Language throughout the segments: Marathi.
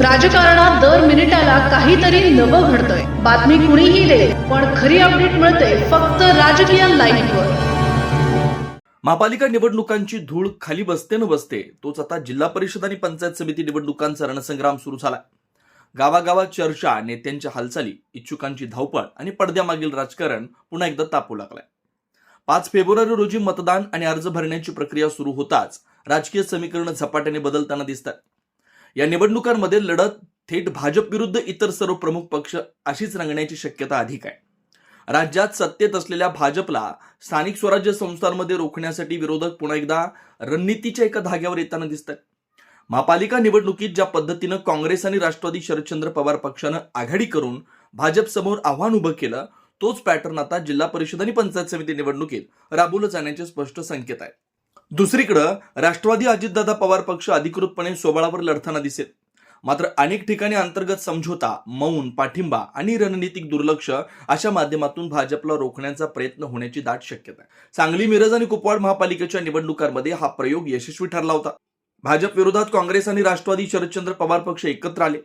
राजकारणात दर मिनिटाला काहीतरी नवं घडतंय. बातमी कुणीही दे पण खरी अपडेट मिळते फक्त राजकीय लाईव्हवर महापालिका निवडणुकांची धूळ खाली बसते न बसते तोच आता जिल्हा परिषद आणि पंचायत समिती निवडणुकांचा रणसंग्राम सुरू झाला. गावागावात चर्चा नेत्यांच्या हालचाली इच्छुकांची धावपळ आणि पडद्यामागील राजकारण पुन्हा एकदा तापू लागलाय. पाच फेब्रुवारी रोजी मतदान आणि अर्ज भरण्याची प्रक्रिया सुरू होताच राजकीय समीकरण झपाट्याने बदलताना दिसतात. या निवडणुकांमध्ये लढत थेट भाजप विरुद्ध इतर सर्व प्रमुख पक्ष अशीच रंगण्याची शक्यता अधिक आहे. राज्यात सत्तेत असलेल्या भाजपला स्थानिक स्वराज्य संस्थांमध्ये रोखण्यासाठी विरोधक पुन्हा एकदा रणनीतीच्या एका धाग्यावर येताना दिसतात महापालिका निवडणुकीत ज्या पद्धतीनं काँग्रेस आणि राष्ट्रवादी शरदचंद्र पवार पक्षानं आघाडी करून भाजप समोर आव्हान उभं केलं तोच पॅटर्न आता जिल्हा परिषद आणि पंचायत समिती निवडणुकीत राबवलं जाण्याचे स्पष्ट संकेत आहेत दुसरीकडं राष्ट्रवादी अजितदादा पवार पक्ष अधिकृतपणे सोबळावर लढताना दिसेल. मात्र अनेक ठिकाणी अंतर्गत समझोता मौन पाठिंबा आणि रणनीतिक दुर्लक्ष अशा माध्यमातून भाजपला रोखण्याचा प्रयत्न होण्याची दाट शक्यता आहे. सांगली मिरज आणि कुपवाड महापालिकेच्या निवडणुकांमध्ये हा प्रयोग यशस्वी ठरला होता. भाजप विरोधात काँग्रेस आणि राष्ट्रवादी शरदचंद्र पवार पक्ष एकत्र आले.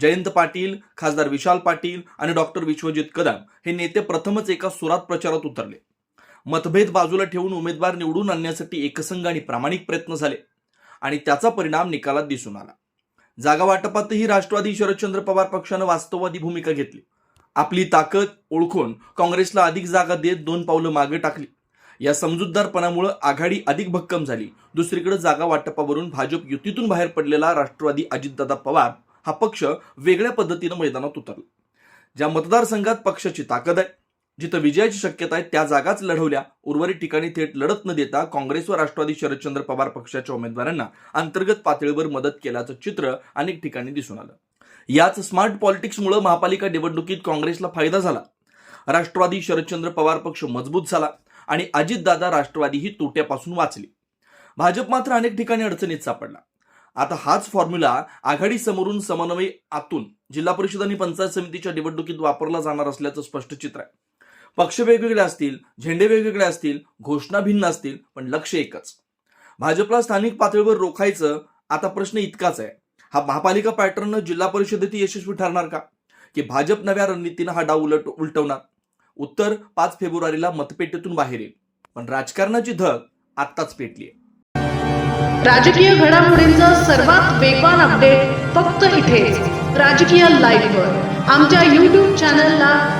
जयंत पाटील खासदार विशाल पाटील आणि डॉक्टर विश्वजित कदम हे नेते प्रथमच एका सुरात प्रचारात उतरले. मतभेद बाजूला ठेवून उमेदवार निवडून आणण्यासाठी एकसंघ आणि प्रामाणिक प्रयत्न झाले. आणि त्याचा परिणाम निकालात दिसून आला. जागा वाटपातही राष्ट्रवादी शरदचंद्र पवार पक्षानं वास्तववादी भूमिका घेतली. आपली ताकद ओळखून काँग्रेसला अधिक जागा देत दोन पावलं मागे टाकली. या समजूतदारपणामुळे आघाडी अधिक भक्कम झाली. दुसरीकडे जागा वाटपावरून भाजप युतीतून बाहेर पडलेला राष्ट्रवादी अजितदादा पवार हा पक्ष वेगळ्या पद्धतीनं मैदानात उतरला. ज्या मतदारसंघात पक्षाची ताकद आहे जिथं विजयाची शक्यता आहे त्या जागाच लढवल्या. उर्वरित ठिकाणी थेट लढत न देता काँग्रेस व राष्ट्रवादी शरदचंद्र पवार पक्षाच्या उमेदवारांना अंतर्गत पातळीवर मदत केल्याचं चित्र अनेक ठिकाणी दिसून आलं. याच स्मार्ट पॉलिटिक्समुळे महापालिका निवडणुकीत काँग्रेसला फायदा झाला. राष्ट्रवादी शरदचंद्र पवार पक्ष मजबूत झाला आणि अजितदादा राष्ट्रवादी ही तोट्यापासून वाचली. भाजप मात्र अनेक ठिकाणी अडचणीत सापडला. आता हाच फॉर्म्युला आघाडी समोरून समन्वय आतून जिल्हा परिषद आणि पंचायत समितीच्या निवडणुकीत वापरला जाणार असल्याचं स्पष्ट चित्र आहे. पक्ष वेगवेगळे असतील झेंडे वेगवेगळे असतील घोषणा भिन्न असतील पण लक्ष एकच. भाजपला स्थानिक पातळीवर रोखायचं आता प्रश्न इतकाच आहे. हा महापालिका पॅटर्न जिल्हा परिषदेत यशस्वी ठरणार का? की भाजप नव्या रणनीतीनं हा डाव उलट उलटवणार? उत्तर पाच फेब्रुवारीला मतपेटीतून बाहेर येईल. पण राजकारणाची धग आत्ताच पेटली राजकीय घडामोडींचं सर्वात वेगवान अपडेट फक्त इथे. राजकीय लाईव्हवर आमच्या युट्यूब चॅनलला